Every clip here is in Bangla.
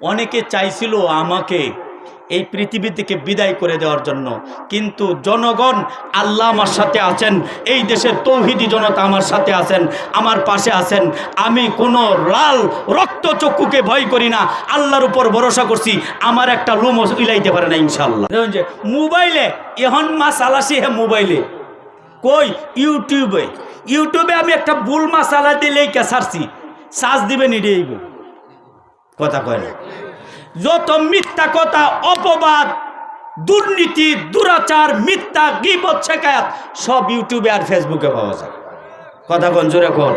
অনেকে চাইছিল আমাকে এই পৃথিবী থেকে বিদায় করে দেওয়ার জন্য। কিন্তু জনগণ আল্লাহ আমার সাথে আছেন, এই দেশের তৌহিদি জনতা আমার সাথে আছেন, আমার পাশে আছেন। আমি কোনো লাল রক্ত চক্ষুকে ভয় করি না, আল্লাহর উপর ভরসা করছি, আমার একটা লুম ইলাইতে পারে না ইনশাল্লাহ যে, মোবাইলে এখন মাস আলাসি হ্যাঁ মোবাইলে। কই? ইউটিউবে। ইউটিউবে আমি একটা বুল মাসালা দিলেই কে সারছি? সার্চ দিবেন এটাই কথা কয় না। যত মিথ্যা কথা, অপবাদ, দুর্নীতি, দুরাচার, মিথ্যা, গিবত, শেখায়াত, সব ইউটিউবে আর ফেসবুকে পাওয়া যায়। কথা কোন, জোরে কোন।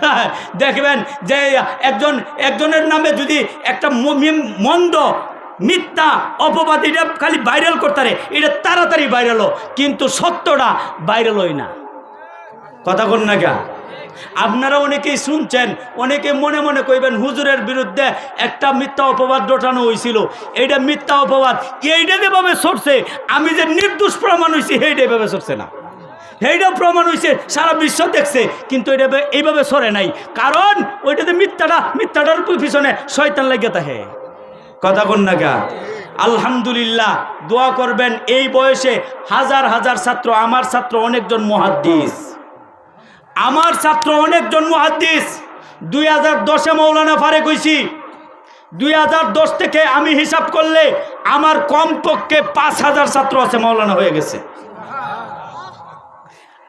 দেখবেন যে একজন, একজনের নামে যদি একটা মন্দ, মিথ্যা, অপবাদ, এটা খালি ভাইরাল করতারে এটা তাড়াতাড়ি ভাইরাল কিন্তু সত্যটা ভাইরাল হয় না। কথা কোন না গা আপনারা অনেকেই শুনছেন, অনেকে মনে মনে কইবেন হুজুরের বিরুদ্ধে একটা মিথ্যা অপবাদ ডটানো হয়েছিল এইটা মিথ্যা অপবাদ। এইটা যেভাবে সরছে, আমি যে নির্দোষ প্রমাণ হয়েছি সেইটা এভাবে সরছে না। সেইটাও প্রমাণ হয়েছে সারা বিশ্ব দেখছে, কিন্তু এটা এইভাবে সরে নাই। কারণ ওইটাতে মিথ্যাটা, মিথ্যাটার পিছনে শয়তান লাগে তাহে কথা কন না আলহামদুলিল্লাহ, দোয়া করবেন, এই বয়সে হাজার হাজার ছাত্র, আমার ছাত্র অনেকজন মহাদ্দিস। আমার ছাত্র অনেকজন মুহাদ্দিস দুই হাজার দশে মৌলানা ফারে গইছি দুই হাজার দশ থেকে আমি হিসাব করলে আমার কমপক্ষে পাঁচ হাজার ছাত্র আছে মৌলানা হয়ে গেছে।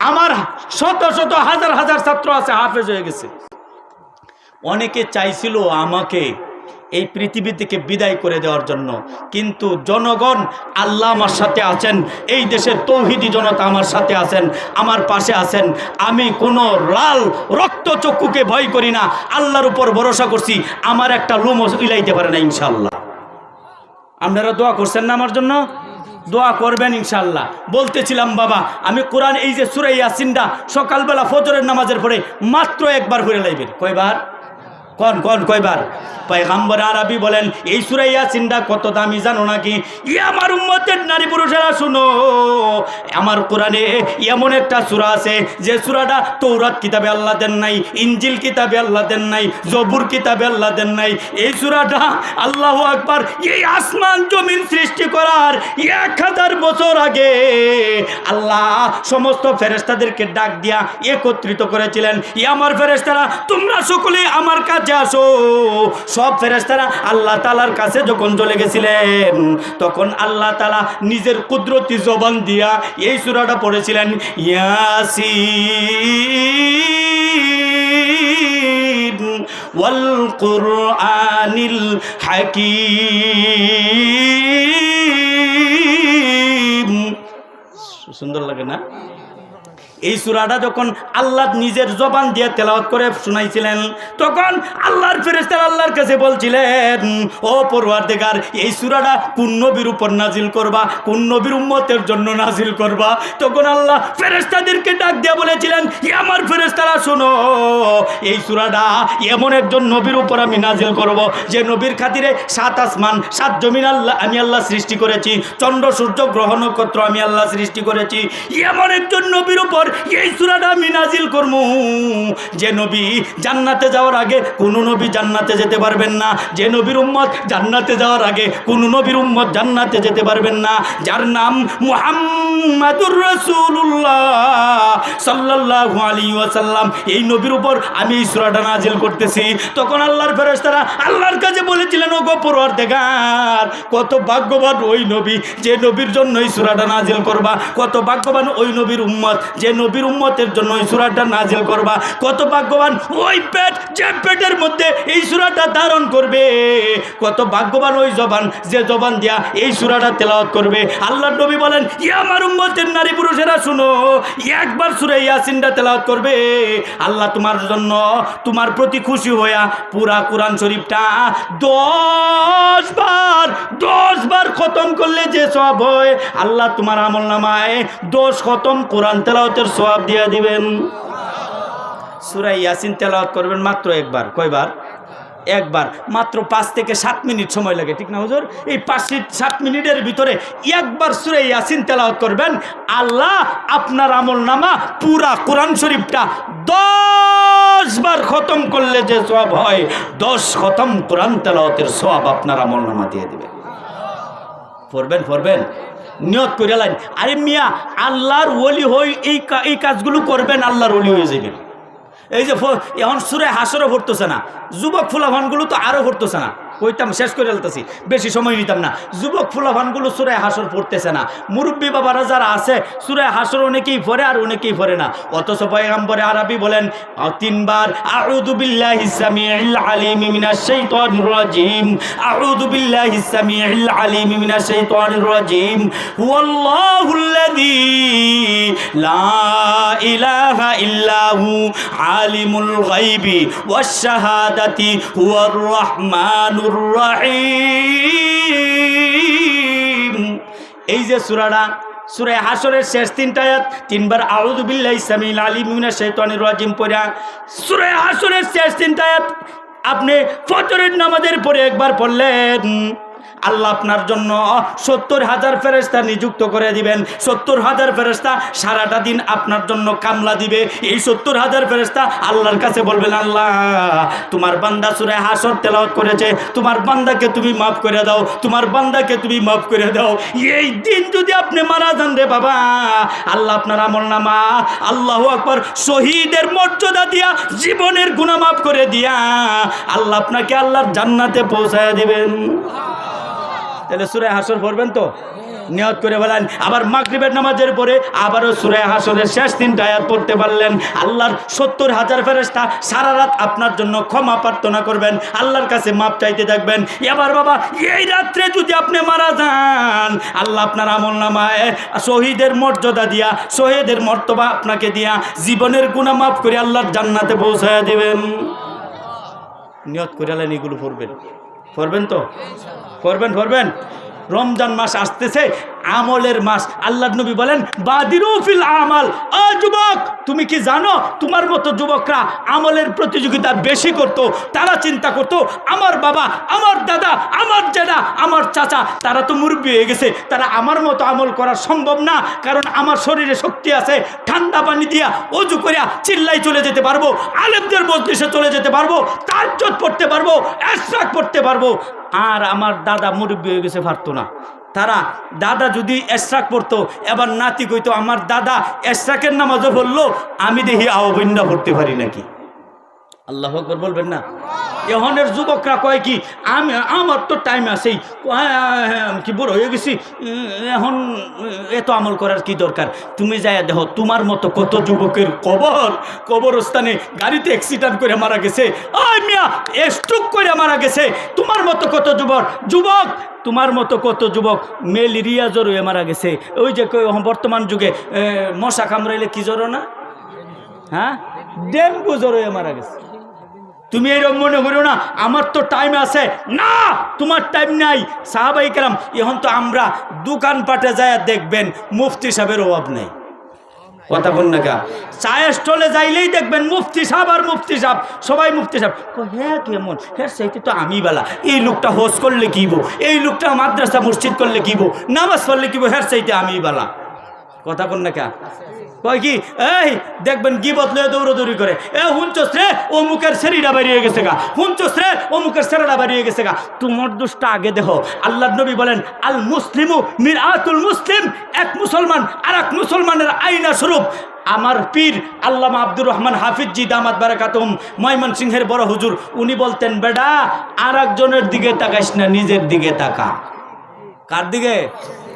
আমার শত শত হাজার হাজার ছাত্র আছে হাফেজ হয়ে গেছে। অনেকে চাইছিল আমাকে এই পৃথিবী থেকে বিদায় করে দেওয়ার জন্য। কিন্তু জনগণ আল্লাহ আমার সাথে আছেন, এই দেশের তৌহিদি জনতা আমার সাথে আছেন, আমার পাশে আছেন। আমি কোনো লাল রক্ত চক্ষুকে ভয় করি না, আল্লাহর উপর ভরসা করছি, আমার একটা লুম ইলাইতে পারে না ইনশাল্লাহ আপনারা দোয়া করছেন না আমার জন্য? দোয়া করবেন ইনশাল্লাহ বলতেছিলাম, বাবা, আমি কোরআন এই যে সুরাই ইয়াসিনটা সকালবেলা ফজরের নামাজের পরে মাত্র একবার ঘুরে লাইবেন। কয়বার? কন কন, কয়বার? পয়গাম্বর আরবি বলেন, এই সুরাইয়া চিন্তা কত দামি জানো নাকি? ই আমার উম্মতের নারী পুরুষেরা, শুনো আমার কোরআনে এমন একটা সূরা আছে, যে সূরাটা তৌরাত কিতাবে আল্লাহ দেন নাই ইঞ্জিল কিতাবে আল্লাহ দেন নাই, জবুর কিতাবে আল্লাহ দেন নাই। এই সুরাটা আল্লাহ আকবার এই আসমান জমিন সৃষ্টি করার এক হাজার বছর আগে আল্লাহ সমস্ত ফেরেস্তাদেরকে ডাক দিয়া একত্রিত করেছিলেন। ই আমার ফেরেস্তারা তোমরা সকলে আমার কাছে আসো। সব ফেরেস্তারা আল্লাহ তালার কাছে যখন চলে গেছিলেন, তখন আল্লাহ তালা নিজের কুদরতি জবান দিয়া এই সুরাটা পড়েছিলেন ইয়াসিন। ওয়াল কুরআনিল হাকিম। সুন্দর লাগে না? এই সুরাটা যখন আল্লাহ নিজের জবান দিয়ে তেলাওয়াত করে শুনাইছিলেন, তখন আল্লাহর ফেরেস্তার আল্লাহর কাছে বলছিলেন, ও পড়ুয়ার এই সুরাটা কোন নবীর উপর নাজিল করবা? কোন নবীর উম্মতের জন্য নাজিল করবা? তখন আল্লাহ ফেরেস্তাদেরকে ডাক দিয়ে বলেছিলেন "এ আমার ফেরেস্তারা শোনো, এই সুরাটা এমন একজন নবীর উপর আমি নাজিল করব, যে নবীর খাতিরে সাত আসমান, সাত জমিন আল্লাহ, আমি আল্লাহ সৃষ্টি করেছি, চন্দ্র, সূর্য, গ্রহ, নক্ষত্র আমি আল্লাহ সৃষ্টি করেছি। এমন একজন নবীর উপর এই সুরাটা আমি নাজিল করব যে নবী জান্নাতে যাওয়ার আগে কোন নবী জান্নাতে যেতে পারবেন না। যে নবীর উম্মত জান্নাতে যাওয়ার আগে কোন নবীর উম্মত জান্নাতে যেতে পারবেন না। যার নাম মুহাম্মাদুর রাসূলুল্লাহ সাল্লাল্লাহু আলাইহি ওয়াসাল্লাম। এই নবীর উপর আমি এই সূরাটা নাজিল করতেছি। তখন আল্লাহর ফেরেশতারা আল্লাহর কাছে বলেছিলেন ও গো পরওয়ারদিগার, কত ভাগ্যবান ওই নবী যে নবীর জন্য এই সূরাটা নাজিল করবা। কত ভাগ্যবান ওই নবীর উম্মত যে নবীর উম্মতের জন্য এই সূরাটা নাজিল করবা। কত ভাগ্যবান? ওই পেট, যে পেটের মধ্যে এই সূরাটা ধারণ করবে। কত ভাগ্যবান ওই জবান, যে জবান দিয়া এই সূরাটা তেলাওয়াত করবে। আল্লাহর নবী বলেন ইয়া আমার উম্মতের নারী পুরুষেরা শুনো, একবার সূরা ইয়াসিনটা তেলাওয়াত করবে। আল্লাহ তোমার জন্য, তোমার প্রতি খুশি হইয়া পুরা কোরআন শরীফটা দশ বার দশ বার খতম করলে যে সব হয়, আল্লাহ তোমার আমল নামায় দশ খতম কোরআন তেলাওয়াতের সব দিয়ে দিবেন। সুরাই ইয়াসিন তেলাওয়াত করবেন মাত্র একবার। কয়বার? একবার। মাত্র পাঁচ থেকে সাত মিনিট সময় লাগে, ঠিক না হুজুর? এই পাঁচ সাত মিনিটের ভিতরে একবার সুরে ইয়াসিন তেলাওয়াত করবেন। আল্লাহ আপনার আমল নামা পুরা কোরআন শরীফটা দশ দশ বার খতম করলে যে সব হয়, দশ খতম কোরআন তেলাওয়াতের সব আপনার আমল নামা দিয়ে দেবে। পড়বেন পড়বেন? নিয়ত করে লাইন। আরে মিয়া, আল্লাহর ওলি হই এই এই কাজগুলো করবেন, আল্লাহর ওলি হয়ে যাবেন। এই যে এখন সুরে হাসরও ভরতেছে না। যুবক ফুলাভানগুলো তো আরও ভরতেছে না। কইতাম, শেষ করে ফেলতেছি। বেশি সময় নিতাম না। যুবক ফুলাভানগুলো সুরে হাসর পড়তেছে না। মুরব্বী বাবারা যারা আছে সুরে হাসর অনেকেই পড়ে আর অনেকেই পড়ে না। অথচ পয়গাম্বরে আরবি বলেন, তিনবার লা ইলাহা আলিমুল গায়বি ওয়াশ শাহাদাতি রহমানুর রহিম। এই যে সূরাটা, সুরে হাসরের শেষ তিনটা আয়াত, তিনবার আউযু বিল্লাহি সামিল আলিম মিনাশ শাইতানির রাজিম পড়া। সুরে হাসরের শেষ তিনটা আয়াত, আপনি ফজরের নামাজের পরে একবার পড়লেন। আল্লাহ আপনার জন্য সত্তর হাজার ফেরেস্তা নিযুক্ত করে দিবেন। সত্তর হাজার ফেরেস্তা সারাটা দিন আপনার জন্য কামলা দিবে। এই সত্তর হাজার ফেরেস্তা আল্লাহর কাছে বলবেন, আল্লাহ, তোমার বান্দা সুরে হাসর তেলাওয়াত করেছে। তোমার বান্দাকে তুমি মাফ করে দাও। তোমার বান্দাকে তুমি মাফ করে দাও। এই দিন যদি আপনি মারা যান রে বাবা, আল্লাহ আপনার আমল নামা, আল্লাহ আকবর, শহীদের মর্যাদা দিয়া, জীবনের গুণা মাফ করে দিয়া, আল্লাহ আপনাকে আল্লাহর জান্নাতে পৌঁছায় দিবেন। তাহলে সুরে হাসর পড়বেন তো? নিয়ত করে বলেন, আবার মাগরিবের নামাজের পরে আবারও সুরে হাসরের শেষ তিনটা আয়াত পড়তে পারলেন। আল্লাহর সত্তর হাজার ফেরেস্তা সারা রাত আপনার জন্য ক্ষমা প্রার্থনা করবেন, আল্লাহর কাছে মাপ চাইতে থাকবেন। এবার বাবা, এই রাত্রে যদি আপনি মারা যান, আল্লাহ আপনার আমল নামায়, শহীদের মর্যাদা দিয়া, শহীদের মর্তবা আপনাকে দিয়া, জীবনের গুণা মাফ করে আল্লাহর জান্নাতে পৌঁছায় দিবেন। নিয়ত করে আলেন, এগুলো পড়বেন। পড়বেন তো? পড়বেন করবেন রমজান মাস আসতেছে আমলের মাস। আল্লাহ নবী বলেন বাদিরুফিল আমাল। ও যুবক, তুমি কি জানো? তোমার মতো যুবকরা আমলের প্রতিযোগিতা বেশি করত, তারা চিন্তা করত, আমার বাবা, আমার দাদা, আমার জেদা আমার চাচা, তারা তো মুরব্বী হয়ে গেছে, তারা আমার মতো আমল করা সম্ভব না, কারণ আমার শরীরে শক্তি আছে, ঠান্ডা পানি দিয়া অজু করিয়া চিল্লাই চলে যেতে পারব, আলেমদের মজলিসে চলে যেতে পারব, তাজ্জত পড়তে পারব এসরাক পড়তে পারব। আর আমার দাদা মুরব্বী হয়ে গেছে, পারতো না। তারা, দাদা যদি এসরাক পড়তো, এবার নাতি কইতো, আমার দাদা এসরাকের নামাজও বলল আমি দেখি আহ্বিন্দা পড়তে পারি নাকি? আল্লাহ আকবর বলবেন না? এহনের যুবকরা কয় কি আমি আমার তো টাইম আছেই। কয়, হ্যাঁ, আমি কি বড় হয়ে গেছি? এখন এত আমল করার কি দরকার? তুমি যাই দেখো তোমার মতো কত যুবকের কবর কবরস্থানে গাড়িতে অ্যাক্সিডেন্ট করে মারা গেছে। স্ট্রোক করে মারা গেছে। তোমার মতো কত যুবক যুবক তোমার মতো কত যুবক মেলেরিয়া জ্বর হয়ে মারা গেছে। ওই যে বর্তমান যুগে মশা কামড়াইলে কি জ্বর না? হ্যাঁ? ডেঙ্গু জ্বর হয়ে মারা গেছে। তুমি এরকম মনে করো না আমার তো টাইম আছে। না তোমার টাইম নাই। সাহাবাই কেরাম এখন তো আমরা দোকানপাটে যায় দেখবেন মুফতি সাহেবের অভাব নেই। কথা বল না চায়ের স্টলে যাইলেই দেখবেন মুফতি সাহেব আর মুফতি সাহেব সবাই মুফতি কয়, হ্যাঁ কেমন? হ্যাঁ সেইটি তো আমি বেলা। এই লোকটা হোস করলে কিবো এই লোকটা মাদ্রাসা মসজিদ করলে কিবো নামাজ পড়লে কিবো হ্যাঁ সেইটা আমি বেলা। কথা বল না কা কয় কি? এই, দেখবেন কি বদলে দৌড়দৌড়ি করে। এ হুঞ্চস রে ও মুখের শরীরা বেরিয়ে গেছে গা। হুঞ্চস রে ও মুখের শরীরা বেরিয়ে গেছে গা। তোমার দোষটা আগে দেখো। আল্লাহ নবী বলেন আল মুসলিমু মির আতুল মুসলিম। এক মুসলমান আর এক মুসলমানের আইনা স্বরূপ। আমার পীর আল্লামা আব্দুর রহমান হাফিজি দামাত বারাকাতুম ময়মন সিংহের বড় হুজুর, উনি বলতেন বেডা আর একজনের দিকে তাকাইস না, নিজের দিকে তাকা। কার দিকে?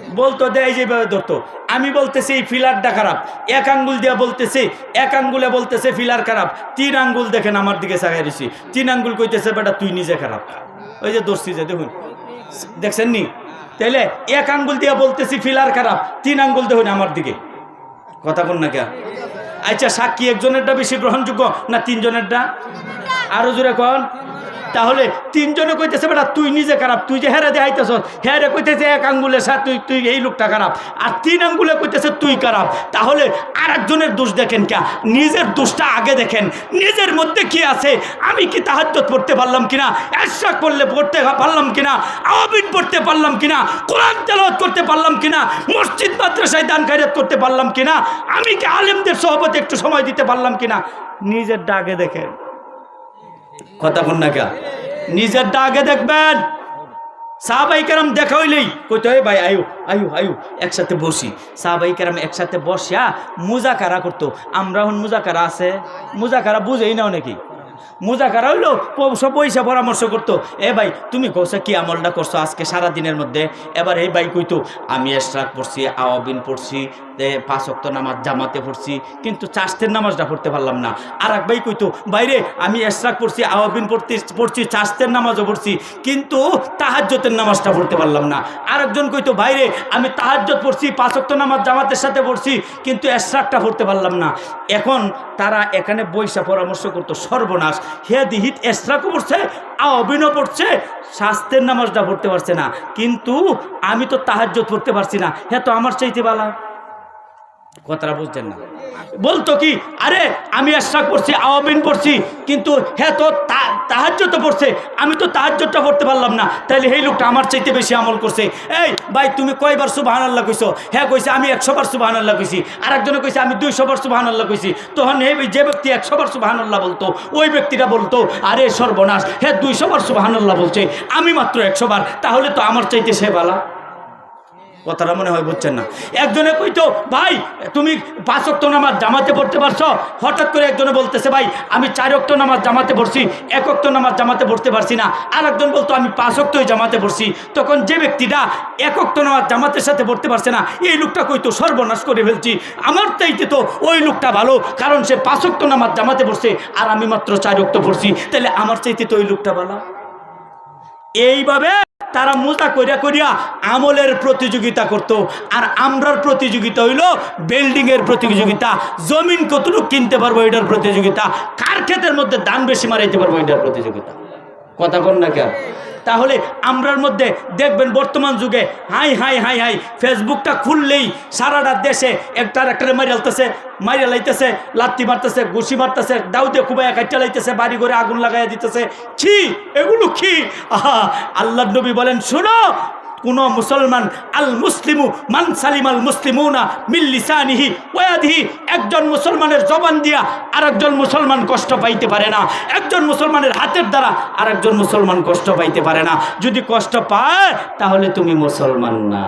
বলতো, দেয় যেভাবে ধরতো। আমি বলতেছি ফিলারটা খারাপ। এক আঙ্গুল দিয়া বলতেছি, এক আঙ্গুলে বলতেছে, ফিলার খারাপ। তিন আঙ্গুল দেখেন আমার দিকে চাগাই দিছি। তিন আঙ্গুল কইতেছে, বেটা, তুই নিজে খারাপ। ওই যে দর্শি যে, দেখুন। দেখছেন নি? তাইলে এক আঙ্গুল দিয়া বলতেছি, ফিলার খারাপ। তিন আঙ্গুল দেখুন আমার দিকে। কথা কোন না কে আচ্ছা সাক্ষী একজনেরটা বেশি গ্রহণযোগ্য না তিনজনেরটা? আরও জোরে কন। তাহলে তিনজনে কইতেছে, বেটা, তুই নিজে খারাপ, তুই যে হেরে দেখাইতেছ, হেরে কইতেছে এক আঙ্গুলে সা তুই তুই এই লোকটা খারাপ। আর তিন আঙ্গুলে কইতেছে, তুই খারাপ। তাহলে আর একজনের দোষ দেখেন কে? নিজের দোষটা আগে দেখেন। নিজের মধ্যে কি আছে? আমি কি তাহাজ্জত পড়তে পারলাম কিনা? এশরাক করলে পড়তে পারলাম কিনা? আওয়াবিন পড়তে পারলাম কিনা? কোরআন তেলাওয়াত করতে পারলাম কিনা? মসজিদ, মাদ্রাসায় দান খায়রাত করতে পারলাম কিনা? আমি কি আলেমদের সহবতে একটু সময় দিতে পারলাম কিনা? নিজের ডাকে দেখেন। কথা কন না কে নিজের ডাকে দেখবেন। সাহাবাই কেরাম দেখা হইলেই কইতো হয় ভাই, আয়ু আয়ু আয়ু, একসাথে বসি। সাহাবাই কেরাম একসাথে বসিয়া মুজাকারা করতো। আমরা এখন মুজাকারা আছে। মুজাকারা বুঝেই না অনেকেই মুজাকারা হইল সব পয়সা পরামর্শ করতো। এ ভাই, তুমি কৌশা কি আমলটা করছ আজকে সারা দিনের মধ্যে? এবার এই ভাই কইতো, আমি এশরাক পড়ছি, আওয়াবিন পড়ছি পাঁচ অক্ত নামাজ জামাতে পড়ছি, কিন্তু চাষতের নামাজটা পড়তে পারলাম না। আর এক ভাই কইতো বাইরে আমি এশরাক পড়ছি, আওয়াবিন পড়তে পড়ছি চাষতের নামাজও পড়ছি, কিন্তু তাহাজ্যতের নামাজটা পড়তে পারলাম না। আরেকজন কইতো বাইরে আমি তাহাজ্যত পড়ছি, পাঁচ অক্ত নামাজ জামাতের সাথে পড়ছি, কিন্তু এশরাকটা পড়তে পারলাম না। এখন তারা এখানে বৈশা পরামর্শ করতো সর্বনাশ। হে দিহিত এশরাকও পড়ছে, আওয়াবিনও পড়ছে স্বাস্থ্যের নামাজটা পড়তে পারছে না। কিন্তু আমি তো তাহাজ্য পড়তে পারছি না। হ্যাঁ তো আমার চাইতে বালা। কথাটা বুঝছেন না। বলতো কি, আরে আমি আশরাক পড়ছি আওয়াবিন পড়ছি, কিন্তু হ্যাঁ তো তাহাজ্য তো পড়ছে, আমি তো তাহাজ্যটা পড়তে পারলাম না। তাহলে এই লোকটা আমার চাইতে বেশি আমল করছে। এই ভাই, তুমি কয়বার সুবাহান আল্লাহ কইছো? হ্যাঁ কইছে, আমি একশো বার সুবাহান আল্লাহ কইছি। আর একজনে কইছে, আমি দুইশো বার সুবাহান আল্লাহ কইছি। তখন এই যে ব্যক্তি একশো বার সুবাহান আল্লাহ বলতো, ওই ব্যক্তিটা বলতো, আরে সর্বনাশ হ্যাঁ দুইশো বার সুবাহান আল্লাহ বলছে, আমি মাত্র একশো বার তাহলে তো আমার চাইতে সে বালা কথাটা মনে হয় বুঝছেন না। একজনে কইতো, ভাই, তুমি পাঁচ অক্ট নামাজ জামাতে পড়তে পারছ? হঠাৎ করে একজনে বলতেছে, ভাই, আমি চার অক্ট নামাজ জামাতে পড়ছি, এক অক্ট নামাজ জামাতে পড়তে পারছি না। আর একজন বলতো, আমি পাঁচ অক্টই জামাতে পড়ছি। তখন যে ব্যক্তিটা এক অক্ট নামাজ জামাতের সাথে পড়তে পারছে না, এই লোকটা কইতো, সর্বনাশ করে ফেলছি। আমার চাইতে তো ওই লোকটা ভালো, কারণ সে পাঁচ অক্ট নামাজ জামাতে পড়ছে আর আমি মাত্র চার অক্ট পড়ছি। তাহলে আমার চাইতে তো ওই লোকটা ভালো। এইভাবে তারা মোজা করিয়া করিয়া আমলের প্রতিযোগিতা করত। আর আমরার প্রতিযোগিতা হইল বিল্ডিংয়ের প্রতিযোগিতা। জমিন কতটুকু কিনতে পারব এটার প্রতিযোগিতা। কার ক্ষেতের মধ্যে দান বেশি মারাইতে পারব এটার প্রতিযোগিতা? কথা কন না কেন? তাহলে আমরার মধ্যে দেখবেন বর্তমান যুগে হাই হাই হাই হাই, ফেসবুকটা খুললেই সারাটা দেশে একটার একটা মারিয়ালতেছে মারিয়া লাইতেছে, লাত্তি মারতেছে, ঘুষি মারতেছে, দাউদে কুবাইয়া কাটিয়া লাইতেছে, বাড়ি ঘরে আগুন লাগাইয়া দিতেছে। ছি, এগুলো কি? আহা আল্লাহ নবী বলেন, শুনো কোন মুসলমান আল মুসলিমু মান সালিম আল মুসলিমুনা মিল্লিসানিহি ওয়াদিহি একজন মুসলমানের জবান দিয়া আরেকজন মুসলমান কষ্ট পাইতে পারে না। একজন মুসলমানের হাতের দ্বারা আরেকজন মুসলমান কষ্ট পাইতে পারে না। যদি কষ্ট পায়, তাহলে তুমি মুসলমান না।